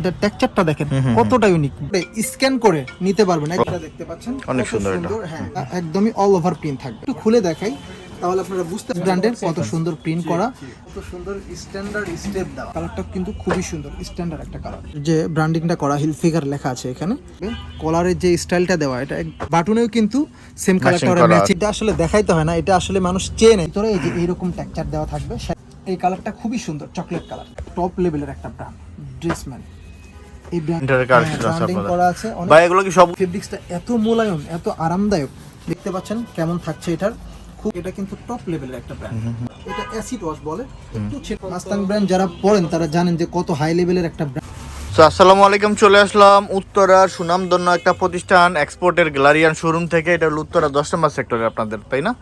এটা টেক্সচারটা দেখেন কতটা ইউনিক স্ক্যান করে নিতে পারবেন এটা দেখতে পাচ্ছেন। অনেক সুন্দর এটা। হ্যাঁ একদমই অল ওভার প্রিন্ট থাকবে। একটু খুলে দেখাই তাহলে আপনারা বুঝতে ব্র্যান্ডের কত সুন্দর প্রিন্ট করা। কত সুন্দর স্ট্যান্ডার্ড স্টেপ দেওয়া। কালারটা কিন্তু খুবই সুন্দর স্ট্যান্ডার্ড একটা কালার যে ব্র্যান্ডিংটা করা হিল ফিগার লেখা আছে এখানে। কলারের যে স্টাইলটা দেওয়া এটা বাটনেও কিন্তু সেম কালারটা করা ম্যাচ এটা আসলে দেখাইতে হয় না এটা আসলে মানুষ চেয়ে নেয় ভিতরে এই যে এইরকম টেক্সচার দেওয়া থাকবে এই কালারটা খুবই সুন্দর চকলেট কালার টপ লেভেলের একটা ব্র্যান্ড ড্রেসম্যান এই ব্র্যান্ড Interior collection আছে ব্র্যান্ডিং আপনাদের। করা আছে ভাই এগুলো কি সব ফেব্রিক্সটা এত মোলায়ম এত আরামদায়ক। দেখতে পাচ্ছেন কেমন থাকছে এটার। খুব এটা কিন্তু টপ লেভেলের একটা ব্র্যান্ড এটা অ্যাসিড ওয়াশ বলে। একটু মাস্তাং ব্র্যান্ড যারা পড়েন তারা জানেন যে কত হাই লেভেলের একটা ব্র্যান্ড আসসালামু আলাইকুম চলে আসলাম উত্তরার সুনামধন্য একটা প্রতিষ্ঠান এক্সপোর্টের গ্যালারিয়ান শোরুম থেকে। এটা হলো উত্তরা দশ নম্বর সেক্টরে আপনাদের তাই না?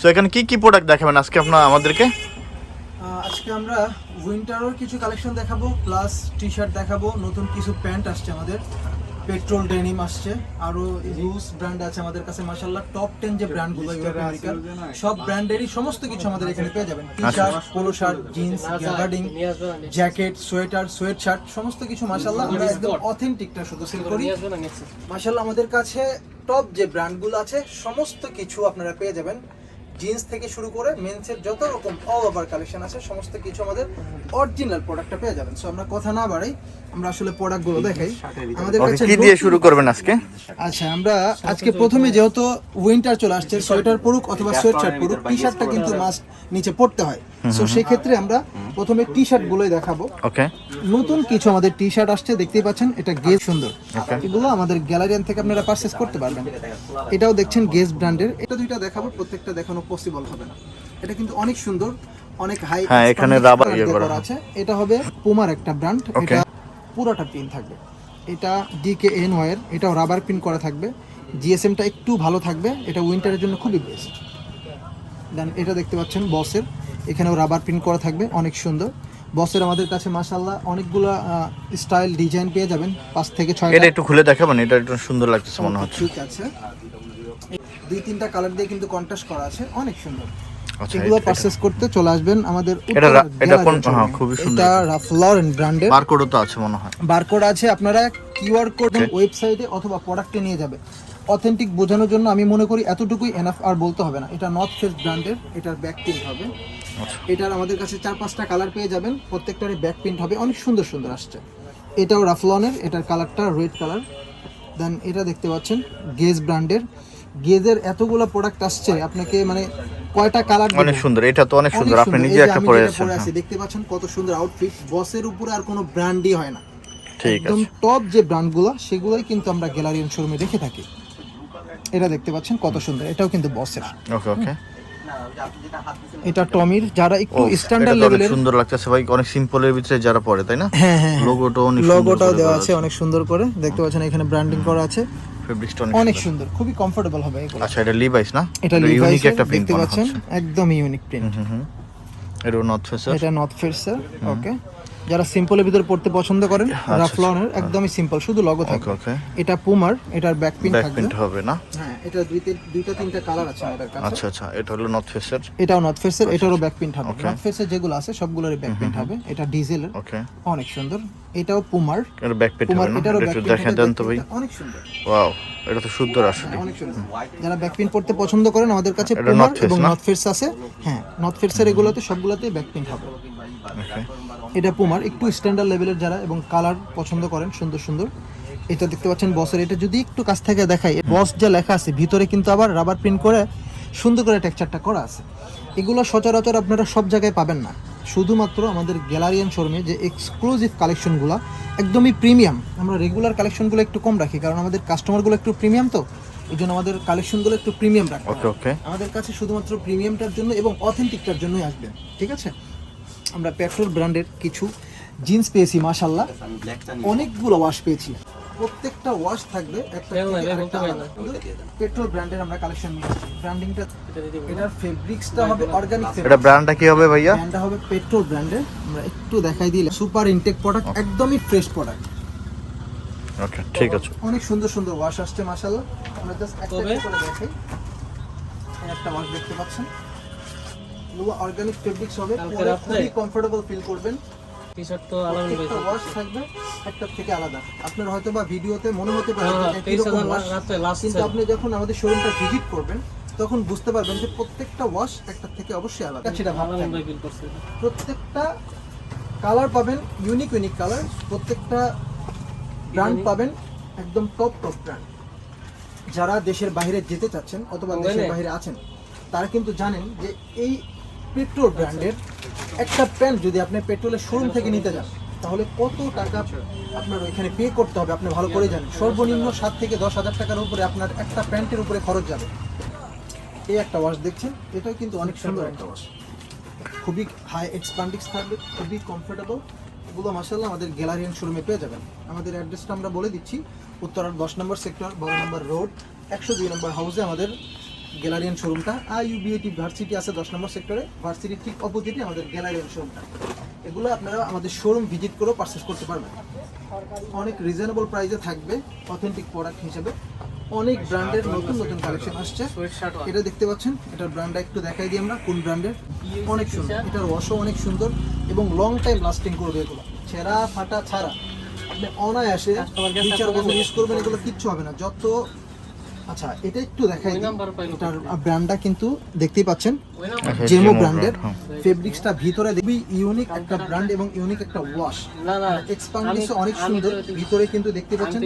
সো এখানে কি কি প্রোডাক্ট দেখাবেন আজকে আপনার আমাদেরকে? আজকে আমরা উইন্টারের কিছু কালেকশন দেখাবো প্লাস টি শার্ট দেখাবো নতুন কিছু প্যান্ট আসছে আমাদের পেট্রোল ডেনিম আসছে আরও ইউজ ব্র্যান্ড আছে আমাদের কাছে মাশাআল্লাহ টপ 10 যে ব্র্যান্ডগুলো ইউরোপ আমেরিকার সব ব্র্যান্ডেরই সমস্ত কিছু আমাদের এখানে পেয়ে যাবেন। T shirt polo shirt jeans gabardine jacket sweater sweat shirt সমস্ত কিছু মাশাআল্লাহ আমরা একদম অথেন্টিকটা শুধু সেল করি। মাশাআল্লাহ আমাদের কাছে টপ যে ব্র্যান্ডগুলো আছে সমস্ত কিছু আপনারা পেয়ে যাবেন। জিন্স থেকে শুরু করে মেন্সের যত রকম অল ওভার কালেকশন আছে, সমস্ত কিছু আমাদের অরিজিনাল প্রোডাক্টটা পেয়ে যাবেন। সো আমরা কথা না বাড়াই আমরা আসলে প্রোডাক্টগুলো দেখাই। আমাদের কাছে কি দিয়ে শুরু করবেন আজকে? আচ্ছা আমরা আজকে প্রথমে যেহেতু উইন্টার চলে আসছে সোয়েটার পরুক অথবা সোয়েট শার্ট পরুক টি শার্টটা কিন্তু মাস্ট নিচে পড়তে হয়। সো সেই ক্ষেত্রে আমরা প্রথমে টি শার্ট গুলোই দেখাবো। ওকে নতুন কিছু আমাদের টি শার্ট আসছে দেখতেই পাচ্ছেন এটা গেজ সুন্দর। এগুলো আমাদের গ্যালারিয়ান থেকে আপনারা পারচেস করতে পারবেন। এটাও দেখছেন গেজ ব্র্যান্ডের এটা দুইটা দেখাবো প্রত্যেকটা দেখানো পসিবল হবে না। এটা কিন্তু অনেক সুন্দর অনেক হাই হ্যাঁ, এখানে rubber ইয়ে করা আছে। এটা হবে পুমার একটা ব্র্যান্ড এটা পুরাটা পিন থাকবে। এটা ডিকে এন ওয়ার এটাও রাবার প্রিন্ট করা থাকবে। জিএসএমটা একটু ভালো থাকবে এটা উইন্টারের জন্য খুবই বেস্ট দেন এটা দেখতে পাচ্ছেন বসের এখানেও রাবার প্রিন্ট করা থাকবে অনেক সুন্দর। বসের আমাদের কাছে মাশাল্লাহ অনেকগুলো স্টাইল ডিজাইন পেয়ে যাবেন পাঁচ থেকে ছয় এটা একটু খুলে দেখাবেন এটা একটু সুন্দর লাগতেছে মনে হচ্ছে। ঠিক আছে। দুই তিনটা কালার দিয়ে কিন্তু কন্ট্রাস্ট করা আছে অনেক সুন্দর। এগুলো পারচেস করতে চলে আসবেন আমাদের এটা এটা কোন- হ্যাঁ, খুবই সুন্দর। এটা রাফ লরেন ব্র্যান্ডের বারকোডও তো আছে মনে হয়। বারকোড আছে আপনারা কিউআর কোড ওয়েবসাইটে অথবা প্রোডাক্টে নিয়ে যাবে অথেন্টিক বোঝানোর জন্য আমি মনে করি এতটুকুই এনাফ আর বলতে হবে না। এটা নর্থ ফেস ব্র্যান্ডের এটার ব্যাক প্রিন্ট হবে। আচ্ছা। এটার আমাদের কাছে চার পাঁচটা কালার পেয়ে যাবেন প্রত্যেকটারই ব্যাক প্রিন্ট হবে। অনেক সুন্দর সুন্দর আসছে। এটাও রাফলনের এটার কালারটা রেড কালার দেন এটা দেখতে পাচ্ছেন গেজ ব্র্যান্ডের গেজের এতগুলো প্রোডাক্ট আসছে আপনাকে মানে কয়টা কালার অনেক সুন্দর এটা তো অনেক সুন্দর। আপনি নিজে একটা পরে আছেন হ্যাঁ। দেখতে পাচ্ছেন কত সুন্দর আউটফিট বসের উপরে আর কোনো ব্র্যান্ডই হয় না। ঠিক আছে। একদম টপ যে ব্র্যান্ডগুলো সেগুলোই কিন্তু আমরা গ্যালারি গ্যালারিয়ান শোরুমে রেখে থাকি। এটা দেখতে পাচ্ছেন কত সুন্দর। এটাও কিন্তু বসের ওকে ওকে। এটা টমির যারা একটু স্ট্যান্ডার্ড লেভেলের সুন্দর লাগতেছে ভাই। অনেক সিম্পলের ভিতরে যারা পরে তাই না? হ্যাঁ হ্যাঁ লোগোটাও অনেক সুন্দর লোগোটাও দেওয়া আছে অনেক সুন্দর করে। দেখতে পাচ্ছেন এখানে ব্র্যান্ডিং করা আছে। ফেব্রিক্সটা অনেক সুন্দর। খুবই কমফোর্টেবল হবে এগুলো। আচ্ছা এটা লিভাইস না? এটা ইউনিক একটা প্রিন্ট দেখতে পাচ্ছেন? একদম ইউনিক প্রিন্ট হুম হুম এটা নর্থ ফেসার এটা নর্থ ফেসার ওকে যারা সিম্পলের ভিতর পড়তে পছন্দ করেন রাফলনের একদমই সিম্পল শুধু লগো থাকবে। এটা পুমার এটার ব্যাক প্রিন্ট থাকবে। হবে না? হ্যাঁ এটা দুইতে দুইটা তিনটা কালার আছে আমাদের কাছে। আচ্ছা আচ্ছা এটা হলো নর্থ ফেসার এটাও নর্থ ফেসের এটারও ব্যাক প্রিন্ট হবে. নর্থ ফেসের যেগুলো আছে সবগুলোরই ব্যাক প্রিন্ট হবে। এটা ডিজেলের ওকে অনেক সুন্দর। এটাও পুমার এটা ব্যাক প্রিন্ট হবে না? একটু দেখেন দেন তো ভাই। অনেক সুন্দর। ওয়াও এটা তো সুন্দর। আসলে যারা ব্যাক প্রিন্ট পড়তে পছন্দ করেন আমাদের কাছে পুমার এবং নর্থ ফেস আছে। হ্যাঁ নর্থ ফেসের এগুলোতে সবগুলোতে ব্যাক প্রিন্ট হবে এটা পুমার একটু স্ট্যান্ডার্ড লেভেলের যারা এবং কালার পছন্দ করেন সুন্দর সুন্দর। এটা দেখতে পাচ্ছেন বসের এটা যদি একটু কাছ থেকে দেখাই বস যা লেখা আছে ভিতরে কিন্তু আবার রাবার প্রিন্ট করে সুন্দর করে টেক্সচারটা করা আছে। এগুলো সচরাচর আপনারা সব জায়গায় পাবেন না। শুধুমাত্র আমাদের গ্যালারিয়ান শোরুমে যে এক্সক্লুসিভ কালেকশনগুলো একদমই প্রিমিয়াম আমরা রেগুলার কালেকশনগুলো একটু কম রাখি কারণ আমাদের কাস্টমারগুলো একটু প্রিমিয়াম তো এই জন্য আমাদের কালেকশনগুলো একটু প্রিমিয়াম রাখি ওকে ওকে আমাদের কাছে শুধুমাত্র প্রিমিয়ামটার জন্য এবং অথেন্টিকটার জন্যই আসবেন ঠিক আছে? আমরা পেট্রোল ব্র্যান্ডের কিছু জিন্স পেয়েছি মাশাল্লাহ অনেকগুলো ওয়াশ পেয়েছি। প্রত্যেকটা ওয়াশ থাকবে একটা। পেট্রোল ব্র্যান্ডের আমরা কালেকশন নিয়েছি ব্র্যান্ডিংটা এটার ফেব্রিক্সটা হবে অর্গানিক এটা ব্র্যান্ডটা কি হবে ভাইয়া? ব্র্যান্ডটা হবে পেট্রোল ব্র্যান্ডের আমরা একটু দেখাই দিলে সুপার ইনটেক প্রোডাক্ট একদমই ফ্রেশ প্রোডাক্ট ওকে ঠিক আছে। অনেক সুন্দর সুন্দর ওয়াশ আসছে মাশাল্লাহ আমরা জাস্ট একটা করে দেখাই। একটা ওয়াশ দেখতে পাচ্ছেন। এগুলো অর্গানিক ফেব্রিক্স হবে। পরে খুবই কমফোর্টেবল ফিল করবেন। টি শার্ট তো আলাদা প্রত্যেকটা ওয়াশ থাকবে একটা থেকে আলাদা। আপনার হয়তো বা ভিডিওতে মনে হতে পারে হ্যাঁ, যে একই রকম 23,000 wash, রাত্রে last কিন্তু আপনি যখন আমাদের শোরুমটা ভিজিট করবেন তখন বুঝতে পারবেন যে প্রত্যেকটা ওয়াশ একটা থেকে অবশ্যই আলাদা। সেটা করছে। প্রত্যেকটা কালার পাবেন ইউনিক ইউনিক কালার প্রত্যেকটা ব্র্যান্ড পাবেন একদম টপ টপ ব্র্যান্ড যারা দেশের বাইরে যেতে চাচ্ছেন অথবা দেশের? বাইরে আছেন তারা কিন্তু জানেন যে এই পেট্রোল ব্র্যান্ডের একটা প্যান্ট যদি আপনি পেট্রোলের শোরুম থেকে নিতে যান তাহলে কত টাকা আপনার ওইখানে পে করতে হবে আপনি ভালো করে জানেন। সর্বনিম্ন সাত থেকে দশ হাজার টাকার উপরে আপনার একটা প্যান্টের উপরে খরচ যাবে। এই একটা ওয়াশ দেখছেন? এটাও কিন্তু অনেক সুন্দর একটা ওয়াশ খুবই হাই এক্সপান্ডিক্স থাকবে খুবই কমফোর্টেবল এগুলো মাসাল্লাহ আমাদের গ্যালারিয়ান শোরুমে পেয়ে যাবেন। আমাদের অ্যাড্রেসটা আমরা বলে দিচ্ছি উত্তরার দশ নম্বর সেক্টর বারো নম্বর রোড একশো দুই নম্বর হাউসে আমাদের গ্যালারিয়ান শোরুমটা। আই ইউবিএটি ভার্সিটি আছে দশ নম্বর সেক্টরে। ভার্সিটির ঠিক অপোজিটে আমাদের গ্যালারিয়ান শোরুমটা। এগুলো আপনারা আমাদের শোরুম ভিজিট করেও পারচেস করতে পারবেন। অনেক রিজনেবল প্রাইসে থাকবে অথেন্টিক প্রোডাক্ট হিসেবে। অনেক ব্র্যান্ডের নতুন নতুন কালেকশন আসছে। এটা দেখতে পাচ্ছেন এটার ব্র্যান্ডটা একটু দেখাই দিই আমরা কোন ব্র্যান্ডের অনেক সুন্দর। এটার ওয়াশও অনেক সুন্দর এবং লং টাইম লাস্টিং করবে এগুলো। ছেঁড়া ফাটা ছাড়া। আপনি অনায়াসে Customer দুই চার বছর ইউজ করবেন এগুলো কিচ্ছু হবে না। যত আচ্ছা এটা একটু দেখাই ওই দিই। নাম্বার পাইলো এটার ব্র্যান্ডটা কিন্তু দেখতেই পাচ্ছেন। জেমো ব্র্যান্ডের হ্যাঁ। ফেব্রিক্সটা ভিতরে দেখবি ইউনিক একটা ব্র্যান্ড এবং ইউনিক একটা ওয়াশ না না এক্সপান্ডিস অনেক সুন্দর। ভিতরে কিন্তু দেখতে পাচ্ছেন।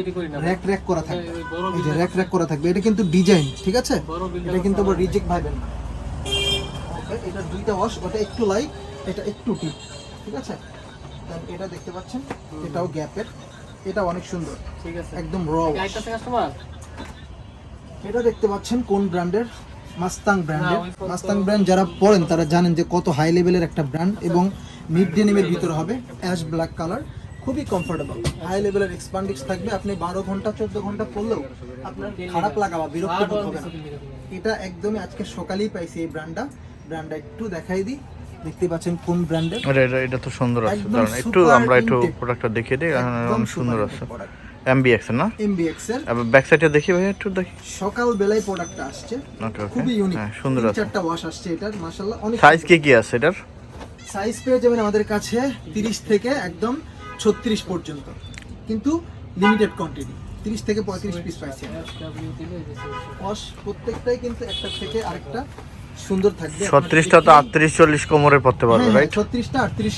র্যাক র্যাক করা থাকবে। এই যে র্যাক র্যাক করা থাকবে। এটা কিন্তু ডিজাইন ঠিক আছে? এটা কিন্তু আবার রিজেক্ট ভাইবেন না। এটা দুইটা ওয়াশ ওটা একটু লাইট এটা একটু টিপ ঠিক আছে? এটা দেখতে পাচ্ছেন এটাও গ্যাপের এটা অনেক সুন্দর। ঠিক আছে। একদম র এটা দেখতে পাচ্ছেন কোন ব্র্যান্ডের? মাস্তাং ব্র্যান্ডের মাস্তাং ব্র্যান্ড যারা পড়েন তারা জানেন যে কত হাই লেভেলের একটা ব্র্যান্ড এবং মিড ডে ডেনিমের ভিতরে হবে অ্যাশ ব্ল্যাক কালার খুবই কমফোর্টেবল হাই লেভেলের এক্সপান্ডিক্স থাকবে। আপনি বারো ঘণ্টা চোদ্দ ঘণ্টা পড়লেও আপনার খারাপ লাগা বা বিরক্ত বোধ হবে না। এটা একদমই আজকে সকালেই পাইছি এই ব্র্যান্ডটা ব্র্যান্ডটা একটু দেখাই দিই। দেখতে পাচ্ছেন কোন ব্র্যান্ডের এটা এটা তো সুন্দর আছে। দাঁড়ান একটু আমরা একটু প্রোডাক্টটা দেখিয়ে দিই। সুন্দর আছে। এমবিএক্স না? MBX এর। আবার ব্যাক সাইডে দেখি ভাই একটু দেখি। সকাল বেলায় প্রোডাক্টটা আসছে ওকে খুবই ইউনিক হ্যাঁ সুন্দর আছে। চারটা ওয়াশ আসছে এটার মাশাআল্লাহ অনেক সাইজ কি কি আছে এটার? সাইজ পেয়ে যাবেন আমাদের কাছে তিরিশ থেকে একদম ছত্রিশ পর্যন্ত। কিন্তু লিমিটেড কোয়ান্টিটি তিরিশ থেকে পঁয়ত্রিশ পিস পাইছি ওয়াশ প্রত্যেকটাই কিন্তু একটা থেকে আরেকটা সুন্দর থাকবে। ছত্রিশটা তো আটত্রিশ চল্লিশ কোমরে পড়তে পারবে রাইট ছত্রিশটা আটত্রিশ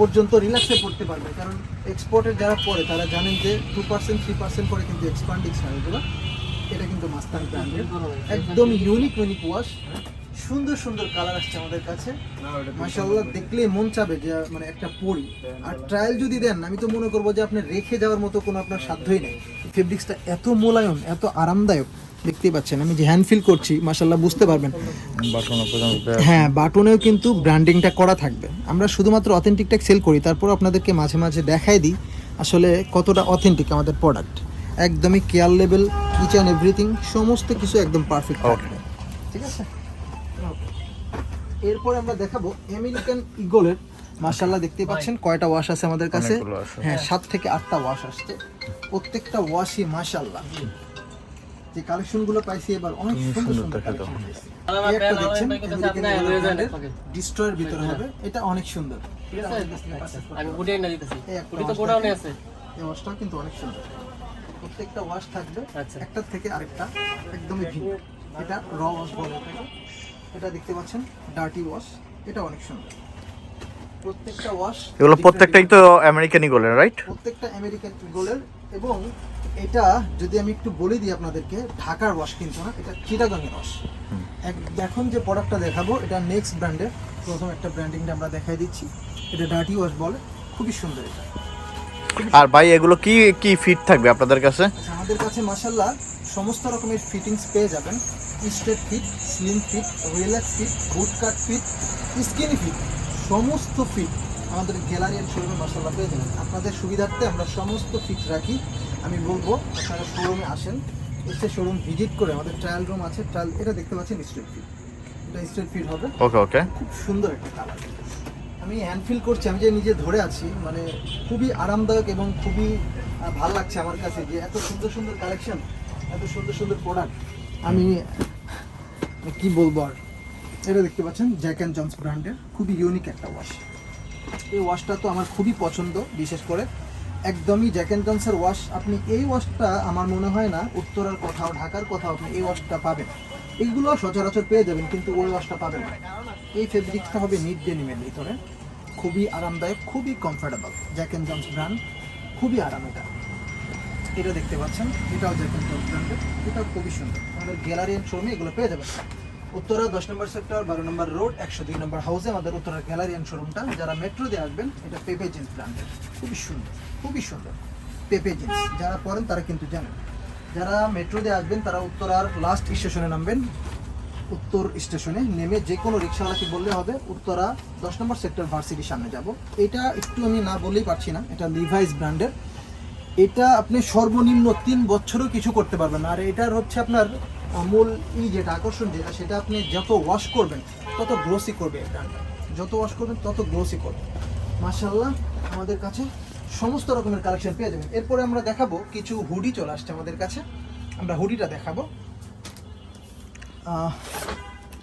পর্যন্ত রিল্যাক্সে পড়তে পারবে। কারণ এক্সপোর্টের যারা পড়ে তারা জানেন যে টু পার্সেন্ট থ্রি পার্সেন্ট পরে কিন্তু এক্সপান্ডিক্স হয় এগুলো এটা কিন্তু মাস্তান ব্র্যান্ডের একদম ইউনিক ইউনিক ওয়াশ সুন্দর সুন্দর কালার আসছে আমাদের কাছে। মাশাআল্লাহ দেখলে মন চাবে যে মানে একটা পরি। আর ট্রায়াল যদি দেন আমি তো মনে করব যে আপনি রেখে যাওয়ার মতো কোনো আপনার সাধ্যই নেই। ফেব্রিক্সটা এত মোলায়ম এত আরামদায়ক। দেখতেই পাচ্ছেন আমি যে হ্যান্ড ফিল করছি মাশাআল্লাহ বুঝতে পারবেন। হ্যাঁ বাটনেও কিন্তু ব্র্যান্ডিংটা করা থাকবে। আমরা শুধুমাত্র অথেন্টিকটা সেল করি তারপর আপনাদেরকে মাঝে মাঝে দেখাই দিই আসলে কতটা অথেন্টিক আমাদের প্রোডাক্ট একদমই care level each and everything সমস্ত কিছু একদম পারফেক্ট ঠিক আছে? এরপর আমরা দেখাবো আমেরিকান ইগলের মাশাল্লাহ দেখতে পাচ্ছেন কয়টা ওয়াশ আছে আমাদের কাছে? হ্যাঁ সাত থেকে আটটা ওয়াশ আসছে। প্রত্যেকটা ওয়াশই মাশাল্লাহ যে কালেকশনগুলো পাইছি এবার অনেক সুন্দর সুন্দর কালেকশন পাইছি একটা দেখছেন হয়ে। ডিস্ট্রয়ের ভিতরে হবে এটা অনেক সুন্দর আমি গুডিয়ে না দিতেছি এই গুডি তো গোডাউনে আছে এই ওয়াশটাও কিন্তু অনেক সুন্দর প্রত্যেকটা ওয়াশ থাকবে আচ্ছা। একটার থেকে আরেকটা একদমই ভিন্ন এটা র ওয়াশ বলে এটা দেখতে পাচ্ছেন ডার্টি ওয়াশ এটা অনেক সুন্দর প্রত্যেকটা ওয়াশ এগুলো প্রত্যেকটাই তো আমেরিকান ইগলের রাইট প্রত্যেকটা আমেরিকান ইগলের এবং এটা যদি আমি একটু বলে দিই আপনাদেরকে ঢাকার ওয়াশ কিন্তু না এটা চিটাগাংয়ের ওয়াশ এক- এখন যে প্রোডাক্টটা দেখাবো এটা নেক্সট ব্র্যান্ডের প্রথম একটা ব্র্যান্ডিংটা আমরা দেখাই দিচ্ছি। এটা ডার্টি ওয়াশ বলে খুবই সুন্দর এটা। আর ভাই এগুলো কি কি ফিট থাকবে আপনাদের কাছে? আচ্ছা, আমাদের কাছে মাসাল্লাহ সমস্ত রকমের ফিটিংস পেয়ে যাবেন। Straight fit slim fit relax fit boot cut fit skinny fit সমস্ত ফিট আমাদের গ্যালারিয়ার শোরুমে মাসাল্লাহ পেয়ে যাবেন। আপনাদের সুবিধার্থে আমরা সমস্ত ফিট রাখি। আমি বলব আপনারা শোরুমে আসেন এসে শোরুম ভিজিট করে আমাদের ট্রায়াল রুম আছে। ট্রায়াল এটা দেখতে পাচ্ছেন স্ট্রেট ফিট এটা স্ট্রেট ফিট হবে। ওকে ওকে খুব সুন্দর একটা কালার আমি হ্যান্ড ফিল করছি আমি যে নিজে ধরে আছি মানে খুবই আরামদায়ক এবং খুবই ভালো লাগছে আমার কাছে যে এত সুন্দর সুন্দর কালেকশন এত সুন্দর সুন্দর প্রোডাক্ট আমি কি বলব আর? এটা দেখতে পাচ্ছেন জ্যাক অ্যান্ড জনস ব্র্যান্ডের, খুবই ইউনিক একটা ওয়াশ এই ওয়াশটা তো আমার খুবই পছন্দ, বিশেষ করে একদমই জ্যাক অ্যান্ড জনসের ওয়াশ আপনি এই ওয়াশটা আমার মনে হয় না উত্তরার কোথাও, ঢাকার কোথাও আপনি এই ওয়াশটা পাবেন। এইগুলো সচরাচর পেয়ে যাবেন, কিন্তু ওই ওয়াশটা পাবেন না। এই ফেব্রিক্সটা হবে নিট ডেনিমের ভিতরে। খুবই আরামদায়ক, খুবই comfortable Jack and Jones brand খুবই আরাম এটা। এটা দেখতে পাচ্ছেন, এটাও জ্যাক অ্যান্ড জনস ব্র্যান্ডের এটাও খুবই সুন্দর। আমাদের গ্যালারি অ্যান্ড শোরুমে এগুলো পেয়ে যাবেন। উত্তরা দশ নম্বর সেক্টর, বারো নম্বর রোড, একশো দুই নম্বর হাউসে আমাদের উত্তরা গ্যালারি শোরুমটা যারা মেট্রো দিয়ে আসবেন, এটা পেপে জিন্স ব্র্যান্ডের খুবই সুন্দর খুবই সুন্দর। পেপে জিন্স যারা পরেন তারা কিন্তু জানেন। যারা মেট্রো দিয়ে আসবেন, তারা উত্তরার লাস্ট স্টেশনে নামবেন। উত্তর স্টেশনে নেমে যে কোনো রিক্সাওয়ালাকে বললে হবে, উত্তরা দশ নম্বর সেক্টর ভার্সিটির সামনে যাব। এটা একটু আমি না বললেই পারছি না, এটা লিভাইস ব্র্যান্ডের এটা আপনি সর্বনিম্ন তিন বছরও কিছু করতে পারবেন আর এটার হচ্ছে আপনার মূল ই যেটা আকর্ষণ যেটা সেটা আপনি যত ওয়াশ করবেন, তত গ্লোসি করবে ব্র্যান্ডটা যত ওয়াশ করবেন, তত গ্লোসি করবে। মাশাল্লাহ আমাদের কাছে সমস্ত রকমের কালেকশন পেয়ে যাবেন। এরপরে আমরা দেখাবো কিছু হুডি চলে আসছে আমাদের কাছে। আমরা হুডিটা দেখাবো।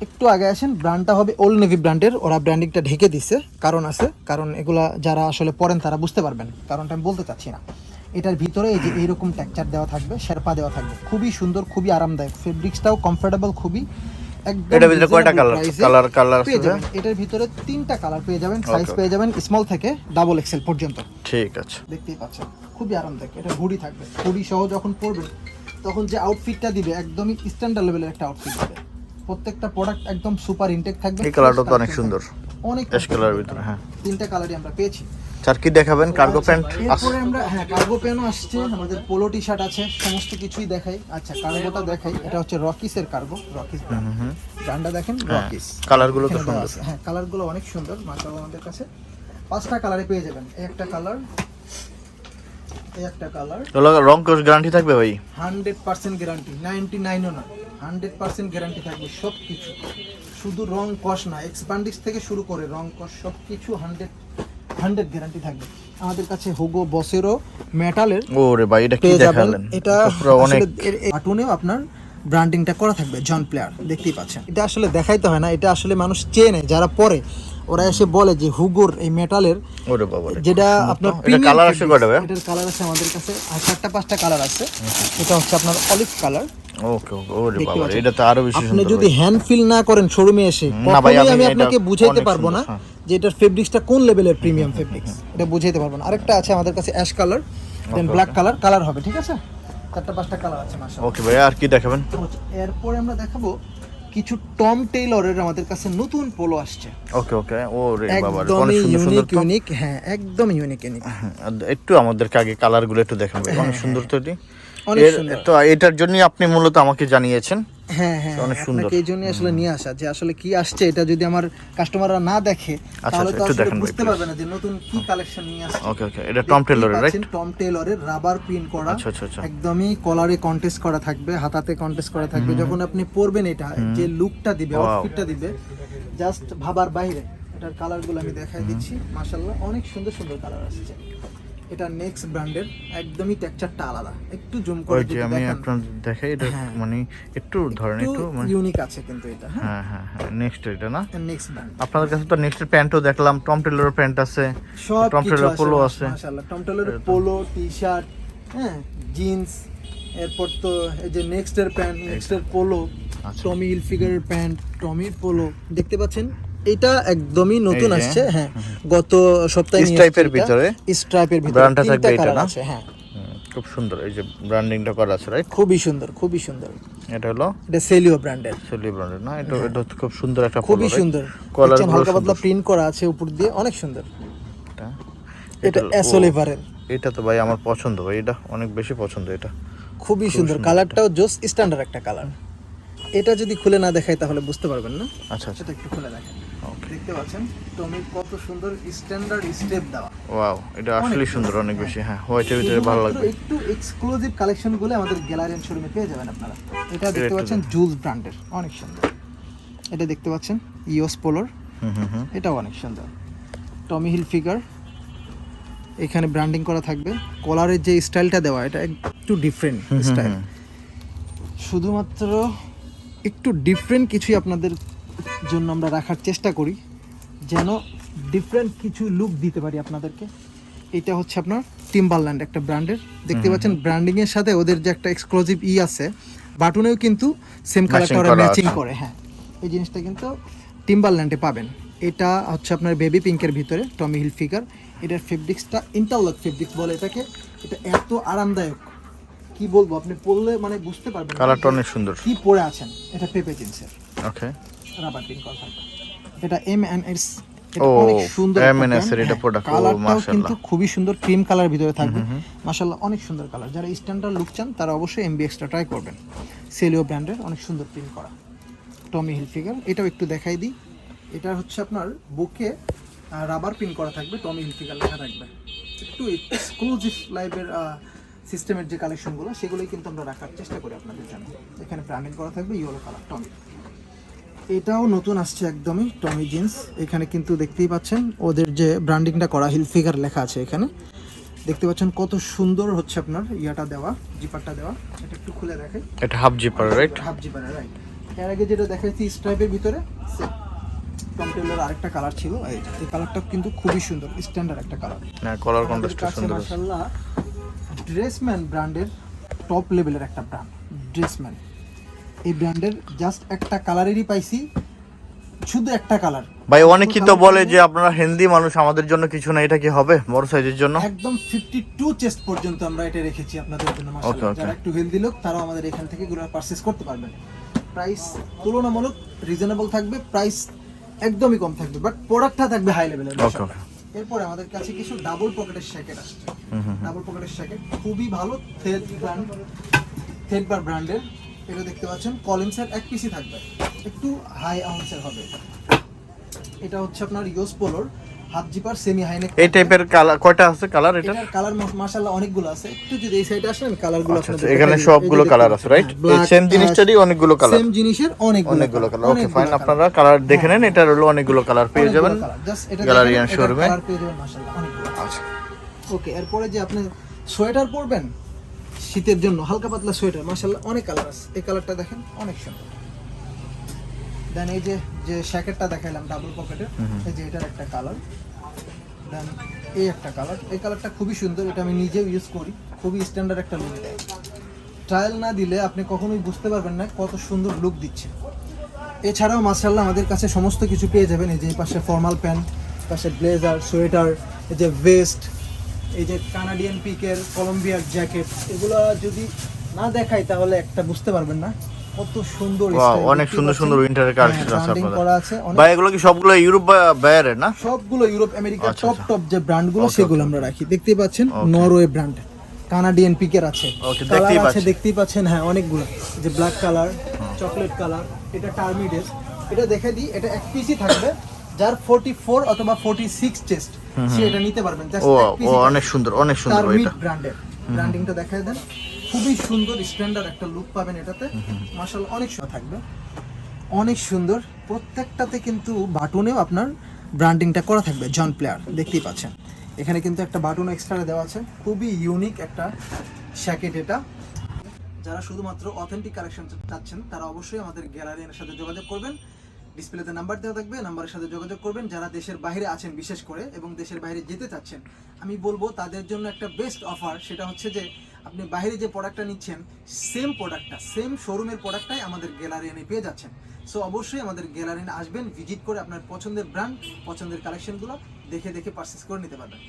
একটু আগে আসেন ব্র্যান্ডটা হবে ওল্ড নেভি ব্র্যান্ডের ওরা ব্র্যান্ডিংটা ঢেকে দিছে, কারণ আছে। কারণ এগুলা যারা আসলে পড়েন তারা বুঝতে পারবেন। কারণটা আমি বলতে চাচ্ছি না। এটার ভিতরে এই যে এইরকম টেক্সচার দেওয়া থাকবে শেরপা দেওয়া থাকবে। খুবই সুন্দর খুবই আরামদায়ক। ফেব্রিক্সটাও কমফোর্টেবল খুবই এটার ভিতরে কয়টা কালার কালার কালার এটার তিনটা কালার পেয়ে যাবেন সাইজ পেয়ে যাবেন স্মল থেকে ডাবল এক্সেল পর্যন্ত। ঠিক আছে। দেখতেই পাচ্ছেন খুবই আরামদায়ক। এটা হুডি থাকবে। হুডি সহ যখন তখন যে আউটফিটটা দিবে একদমই স্ট্যান্ডার্ড লেভেলের একটা আউটফিট দিবে। প্রত্যেকটা প্রোডাক্ট একদম সুপার ইনটেক থাকবে এই কালারটা তো অনেক সুন্দর। অনেক ভিতরে হ্যাঁ। তিনটা কালারই আমরা পেয়েছি। স্যার কি দেখাবেন কার্গো প্যান্ট এরপরে আমরা হ্যাঁ কার্গো প্যানও আসছে আমাদের পোলো টি শার্ট আছে সমস্ত কিছুই দেখাই। আচ্ছা কার্গোটা দেখাই এটা হচ্ছে রকিসের কার্গো রকিস ব্র্যান্ডটা দেখেন হ্যাঁ রকিস কালারগুলো তো সুন্দর। হ্যাঁ কালারগুলো অনেক সুন্দর মাশাআল্লাহ আমাদের কাছে। পাঁচটা কালারে পেয়ে যাবেন এই একটা কালার এই একটা কালার রং কোর্স গ্যারান্টি থাকবে ভাই? হান্ড্রেড পার্সেন্ট গ্যারান্টি নাইনটি নাইনও না হান্ড্রেড পার্সেন্ট গ্যারান্টি থাকবে সব কিছু শুধু রং কস না এক্সপান্ডিক্স থেকে শুরু করে রং কস সব কিছু হান্ড্রেড হান্ড্রেড গ্যারান্টি থাকবে। আমাদের কাছে হোগো বসেরও মেটালের ওরে ভাই এটা কি দেখালেন? এটা অনেক কার্টুনেও আপনার ব্র্যান্ডিংটা করা থাকবে জন প্লেয়ার দেখতেই পাচ্ছেন। এটা আসলে দেখাইতে হয় না এটা আসলে মানুষ চেনে যারা পরে ওরা এসে বলে যে হুগোর এই মেটালের ওরে বাবা যেটা আপনার কালার আছে এটার কালার আছে আমাদের কাছে আর চারটা পাঁচটা কালার আছে। এটা হচ্ছে আপনার অলিভ কালার ওকে ওকে ওরে বাবা রে, এটা তো আরও বেশি আপনি যদি হ্যান্ড ফিল না করেন শোরুমে এসে না ভাই, আমি আপনাকে বুঝাইতে পারব না। যে এটার ফেব্রিক্সটা কোন লেভেলের প্রিমিয়াম ফেব্রিক্স এটা বুঝাইতে পারব না। আরেকটা আছে আমাদের কাছে ash colour then black colour colour হবে ঠিক আছে? চারটা পাঁচটা কালার আছে মাসা ওকে ভাই আর কি দেখাবেন? এরপরে আমরা দেখাবো কিছু টম টেইলরের আমাদের কাছে নতুন পোলো আসছে। ওকে ওকে ওরে বাবা অনেক সুন্দর সুন্দর ইউনিক ইউনিক হ্যাঁ একদম ইউনিক ইউনিক হ্যাঁ, একটু আমাদেরকে আগে কালারগুলো একটু দেখাবেন অনেক সুন্দর তো এটি। এর- সুন্দর। তো এটার জন্যই আপনি মূলত আমাকে জানিয়েছেন। হ্যাঁ হ্যাঁ অনেক সুন্দর। এই জন্য আসলে নিয়ে আসা যে আসলে কি আসছে এটা যদি আমার কাস্টমাররা না দেখে তাহলে আচ্ছা, তো আসলে বুঝতে পারবে না যে নতুন কি কালেকশন নিয়ে আসছে। ওকে ওকে এটা টম টেলরের রাইট টম টেলরের রাবার প্রিন্ট করা। আচ্ছা, আচ্ছা, আচ্ছা। একদমই কলারে কন্টেস্ট করা থাকবে হাতাতে কন্টেস্ট করা থাকবে। যখন আপনি পরবেন এটা যে লুকটা দিবে. আউটফিটটা দিবে জাস্ট ভাবার বাইরে। এটার কালারগুলো আমি দেখাই দিচ্ছি মাশাআল্লাহ অনেক সুন্দর সুন্দর কালার আসছে। এটা নেক্সট ব্র্যান্ডের একদমই টেক্সচারটা আলাদা। একটু জুম করে যদি আমি আপনার দেখাই এটা হ্যাঁ। মানে একটু ধরেন একটু একটু মানে ইউনিক আছে কিন্তু এটা হ্যাঁ। হ্যাঁ হ্যাঁ হ্যাঁ নেক্সট এটা না? নেক্সট ব্র্যান্ড আপনাদের কাছে তো নেক্সট প্যান্টও দেখলাম টম টেলরের প্যান্ট আছে টম টেলরের পোলো আছে মাশাআল্লাহ। টম টেলরের পোলো টি শার্ট হ্যাঁ জিন্স এরপর তো এই যে নেক্সট এর প্যান্ট নেক্সট এর পোলো। টমি হিলফিগারের প্যান্ট টমির পোলো দেখতে পাচ্ছেন? এটা একদমই নতুন আসছে হ্যাঁ। গত সপ্তাহে এটা। ভিতরে? স্ট্রাইপের ভিতরে ব্র্যান্ডটা থাকবে এটা না? হ্যাঁ। খুব সুন্দর এই যে ব্র্যান্ডিংটা করা আছে রাইট খুবই সুন্দর খুবই সুন্দর। এটা হলো? এটা সেলিও ব্র্যান্ডের সেলি ব্র্যান্ডের না? এটা এটা খুব সুন্দর একটা হ্যাঁ। খুবই সুন্দর। দেখছেন, হালকা পাতলা প্রিন্ট করা আছে উপর দিয়ে অনেক সুন্দর। এটা? এটা এটা- তো ভাই আমার পছন্দ ভাই। এটা অনেক বেশি পছন্দ এটা। খুবই সুন্দর। কালারটাও জোস স্ট্যান্ডার্ড একটা কালার এটা যদি খুলে না দেখাই তাহলে বুঝতে পারবেন না। আচ্ছা আচ্ছা। একটু খুলে দেখেন দেখতে পাচ্ছেন। টমির কত সুন্দর স্ট্যান্ডার্ড স্টেপ দেওয়া। ওয়াও এটা আসলে সুন্দর অনেক বেশি হ্যাঁ হোয়াইটের ভিতরে ভালো লাগবে। একটু এক্সক্লুসিভ কালেকশনগুলো আমাদের গ্যালারি এন্ড শোরুমে পেয়ে যাবেন আপনারা। এটা দেখতে পাচ্ছেন জুলস ব্র্যান্ডের অনেক সুন্দর। এটা দেখতে পাচ্ছেন ইওস পোলোর হুম হুম হুম। এটাও অনেক সুন্দর। টমি হিল ফিগার এখানে ব্র্যান্ডিং করা থাকবে। কলারের যে স্টাইলটা দেওয়া এটা একটু ডিফারেন্ট স্টাইল শুধুমাত্র একটু ডিফারেন্ট কিছুই আপনাদের জন্য আমরা রাখার চেষ্টা করি যেন ডিফারেন্ট কিছু লুক দিতে পারি আপনাদেরকে। এটা হচ্ছে আপনার টিম্বারল্যান্ড একটা ব্র্যান্ডের দেখতে পাচ্ছেন ব্র্যান্ডিং এর সাথে ওদের যে একটা এক্সক্লুসিভ ই আছে বাটনেও কিন্তু সেম কালারটা ওরা ম্যাচিং করে হ্যাঁ। এই জিনিসটা কিন্তু টিম্বারল্যান্ডে পাবেন। এটা হচ্ছে আপনার বেবি পিঙ্কের ভিতরে টমি হিল ফিগার এটার ফেব্রিক্সটা ইন্টারলক ফেব্রিক্স বলে এটাকে। এটা এত আরামদায়ক। কি বলব আপনি পরলে মানে বুঝতে পারবেন কালারটা অনেক সুন্দর। কি পরে আছেন। এটা পেপে জিন্সের ওকে রাবার প্রিন্ট করা থাকবে এটা এম এন এস অনেক সুন্দর এটা product, কালারটাও কিন্তু খুবই সুন্দর ক্রিম কালার ভিতরে থাকবে। মাশাআল্লাহ অনেক সুন্দর কালার যারা স্ট্যান্ডার্ড লুক চান তারা অবশ্যই এমবিএক্সটা ট্রাই করবেন। সেলিও ব্র্যান্ডের অনেক সুন্দর প্রিন্ট করা। টমি হিল ফিগার এটাও একটু দেখাই দিই। এটা হচ্ছে আপনার বুকে রাবার প্রিন্ট করা থাকবে টমি হিল ফিগার লেখা থাকবে। একটু এক্সক্লুসিভ লাইভের সিস্টেমের যে কালেকশনগুলো সেগুলোই কিন্তু আমরা রাখার চেষ্টা করি আপনাদের জন্য। এখানে ব্র্যান্ডিং করা থাকবে ইয়েলো কালার টমি এটাও নতুন আসছে একদমই টমি জিন্স এখানে কিন্তু দেখতেই পাচ্ছেন ওদের যে ব্র্যান্ডিংটা করা হিল ফিগার লেখা আছে এখানে। দেখতে পাচ্ছেন কত সুন্দর হচ্ছে আপনার ইয়াটা দেওয়া জিপারটা দেওয়া। এটা একটু খুলে দেখে এটা half zipper right half zipper right এর আগে যেটা দেখাচ্ছি স্ট্রাইপের ভিতরে টম টেলর আরেকটা কালার ছিল এই যে, এই কালারটা কিন্তু খুবই সুন্দর স্ট্যান্ডার্ড একটা কালার না কালার কন্ট্রাস্টটা সুন্দর। মাশাআল্লাহ ড্রেসম্যান ব্র্যান্ডের টপ লেভেলের একটা ব্র্যান্ড ড্রেসম্যান এই ব্র্যান্ডের জাস্ট একটা কালারেরই পাইছি শুধু একটা কালার ভাই অনেকেই তো বলে যে আপনারা হিন্দি মানুষ আমাদের জন্য কিছু না এটা কি হবে বড় সাইজের জন্য? একদম 52 চেস্ট পর্যন্ত আমরা এটা রেখেছি আপনাদের জন্য মাশাআল্লাহ. যারা একটু হেলদি লোক তারাও আমাদের এখান থেকে গুলো পারচেজ করতে পারবেন। প্রাইস তুলনামূলক রিজনেবল থাকবে প্রাইস একদমই কম থাকবে বাট প্রোডাক্টটা থাকবে হাই লেভেলের এরপরে আমাদের কাছে কিছু ডাবল পকেটের শ্যাকেট আসছে। ডাবল পকেটের শ্যাকেট খুবই ভালো থেড ব্র্যান্ড বার ব্র্যান্ডের এটা দেখতে পাচ্ছেন কলিন্সের এক পিসি থাকবে। একটু হাই আউন্সের হবে। এটা। এটা হচ্ছে আপনার use পোলোর half zipper semi high neck এই টাইপের কালার কয়টা আছে কালার এটা কালার মাশাআল্লাহ অনেকগুলো আছে। একটু যদি এই সাইডে আসেন কালারগুলো আচ্ছা আচ্ছা, এখানে সবগুলো কালার আছে রাইট এই সেম জিনিসটারই অনেকগুলো কালার সেম জিনিসের অনেকগুলো অনেকগুলো কালার ওকে ফাইন আপনারা কালার দেখে নেন এটার হলো অনেকগুলো কালার পেয়ে যাবেন। Gallery and showroom এ। কালার পেয়ে যাবেন মাশাআল্লাহ অনেকগুলো। আচ্ছা। ওকে এরপরে যে আপনি সোয়েটার পরবেন শীতের জন্য হালকা পাতলা সোয়েটার মাশাআল্লাহ অনেক কালার আছে। এই কালারটা দেখেন অনেক সুন্দর। দেন এই যে যে শ্যাকেটটা দেখাইলাম ডাবল পকেটের এই যে এটার একটা কালার দেন এই একটা কালার এই কালারটা খুবই সুন্দর এটা আমি নিজেও ইউজ করি। খুবই স্ট্যান্ডার্ড একটা লুক দেয়। ট্রায়াল না দিলে আপনি কখনোই বুঝতে পারবেন না কত সুন্দর লুক দিচ্ছে। এছাড়াও মার্শাল্লাহ আমাদের কাছে সমস্ত কিছু পেয়ে যাবেন। এই যে এই পাশে ফর্মাল প্যান্ট পাশে ব্লেজার সোয়েটার এই যে ভেস্ট এই যে কানাডিয়ান পিকের কলম্বিয়ার জ্যাকেট এগুলো যদি না দেখাই তাহলে একটা বুঝতে পারবেন না। কত সুন্দর অনেক সুন্দর পাচ্ছেন। সুন্দর উইন্টারের হ্যাঁ, কালেকশন আছে আপনাদের। ভাই এগুলো কি সবগুলো ইউরোপ বাইরের না? সবগুলো ইউরোপ আমেরিকার আচ্ছা, টপ। টপ যে ব্র্যান্ডগুলো Okay, সেগুলো আমরা রাখি। দেখতেই পাচ্ছেন নরওয়ে ব্র্যান্ড কানাডিয়ান পিকের আছে। কালার দেখতেই আছে দেখতেই পাচ্ছেন হ্যাঁ অনেকগুলো। যে ব্ল্যাক কালার চকলেট কালার এটা টার্মিডেস এটা দেখে দিই এটা এক পিসই থাকবে যার 44 অথবা 46 চেস্ট সে এটা নিতে পারবেন ও অনেক সুন্দর অনেক সুন্দর এটা। ব্র্যান্ডের ব্র্যান্ডিংটা দেখায় দেন। খুবই সুন্দর স্ট্যান্ডার্ড একটা লুক পাবেন এটাতে। মাশাআল্লাহ অনেক সুন্দর থাকবে। অনেক সুন্দর। প্রত্যেকটাতে কিন্তু বাটনেও আপনার ব্র্যান্ডিংটা করা থাকবে জন প্লেয়ার দেখতেই পাচ্ছেন। এখানে কিন্তু একটা বাটন এক্সট্রা দেওয়া আছে। খুবই ইউনিক একটা শ্যাকেট এটা। যারা শুধুমাত্র অথেন্টিক কালেকশন চাচ্ছেন তারা অবশ্যই আমাদের গ্যালারির সাথে যোগাযোগ করবেন। ডিসপ্লেতে নাম্বার দেওয়া থাকবে, নাম্বারের সাথে যোগাযোগ করবেন। যারা দেশের বাইরে আছেন, বিশেষ করে, এবং দেশের বাইরে যেতে চাচ্ছেন, আমি বলব তাদের জন্য একটা বেস্ট অফার সেটা হচ্ছে যে, আপনি বাইরে যে প্রোডাক্টটা নিচ্ছেন সেম প্রোডাক্টটা সেম শোরুমের প্রোডাক্টটাই আমাদের গ্যালারি এনে পেয়ে যাচ্ছেন। সো অবশ্যই আমাদের গ্যালারি আসবেন ভিজিট করে আপনার পছন্দের ব্র্যান্ড পছন্দের কালেকশনগুলো দেখে দেখে পারচেস করে নিতে পারবেন।